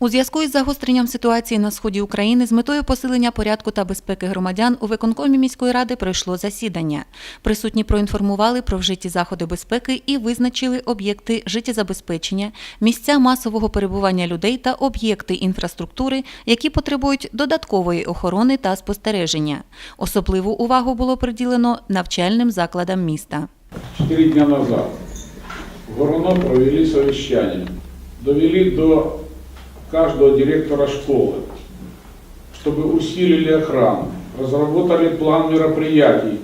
У зв'язку із загостренням ситуації на сході України з метою посилення порядку та безпеки громадян у виконкомі міської ради пройшло засідання. Присутні проінформували про вжиті заходи безпеки і визначили об'єкти життєзабезпечення, місця масового перебування людей та об'єкти інфраструктури, які потребують додаткової охорони та спостереження. Особливу увагу було приділено навчальним закладам міста. Четыре дня назад в Горно провели совещание. Довели до каждого директора школы, чтобы усилили охрану, разработали план мероприятий.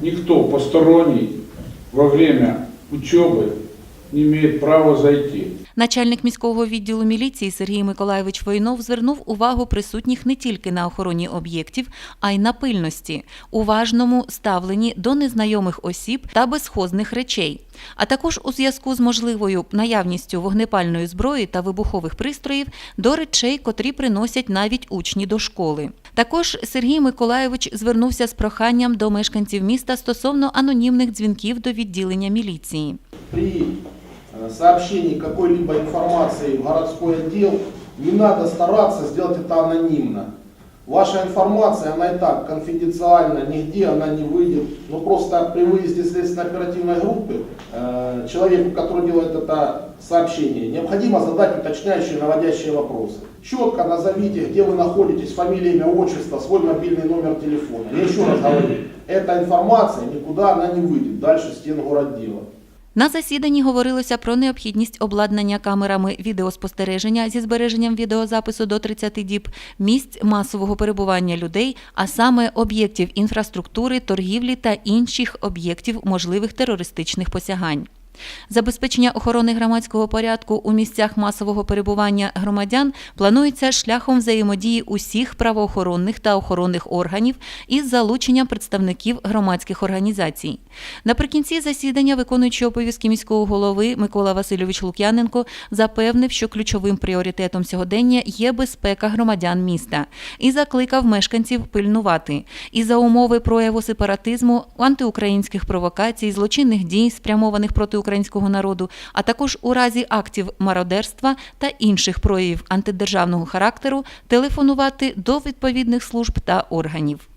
Никто посторонний во время учебы не имеет права зайти. Начальник міського відділу міліції Сергій Миколайович Войнов звернув увагу присутніх не тільки на охороні об'єктів, а й на пильності, уважному ставленні до незнайомих осіб та безхозних речей, а також у зв'язку з можливою наявністю вогнепальної зброї та вибухових пристроїв до речей, котрі приносять навіть учні до школи. Також Сергій Миколайович звернувся з проханням до мешканців міста стосовно анонімних дзвінків до відділення міліції. При сообщении какой-либо информации в городской отдел не надо стараться сделать это анонимно. Ваша информация, она и так конфиденциальна, нигде она не выйдет. Но просто при выезде следственно-оперативной группы э, человеку, который делает это сообщение, необходимо задать уточняющие, наводящие вопросы. Четко назовите, где вы находитесь, фамилия, имя, отчество, свой мобильный номер телефона. Я еще раз говорю, эта информация никуда она не выйдет дальше стен городдела. На засіданні говорилося про необхідність обладнання камерами відеоспостереження зі збереженням відеозапису до 30 діб, місць масового перебування людей, а саме об'єктів інфраструктури, торгівлі та інших об'єктів можливих терористичних посягань. Забезпечення охорони громадського порядку у місцях масового перебування громадян планується шляхом взаємодії усіх правоохоронних та охоронних органів із залученням представників громадських організацій. Наприкінці засідання виконуючий обов'язки міського голови Микола Васильович Лук'яненко запевнив, що ключовим пріоритетом сьогодення є безпека громадян міста і закликав мешканців пильнувати і за умови прояву сепаратизму, антиукраїнських провокацій, злочинних дій, спрямованих проти українського народу, а також у разі актів мародерства та інших проявів антидержавного характеру телефонувати до відповідних служб та органів.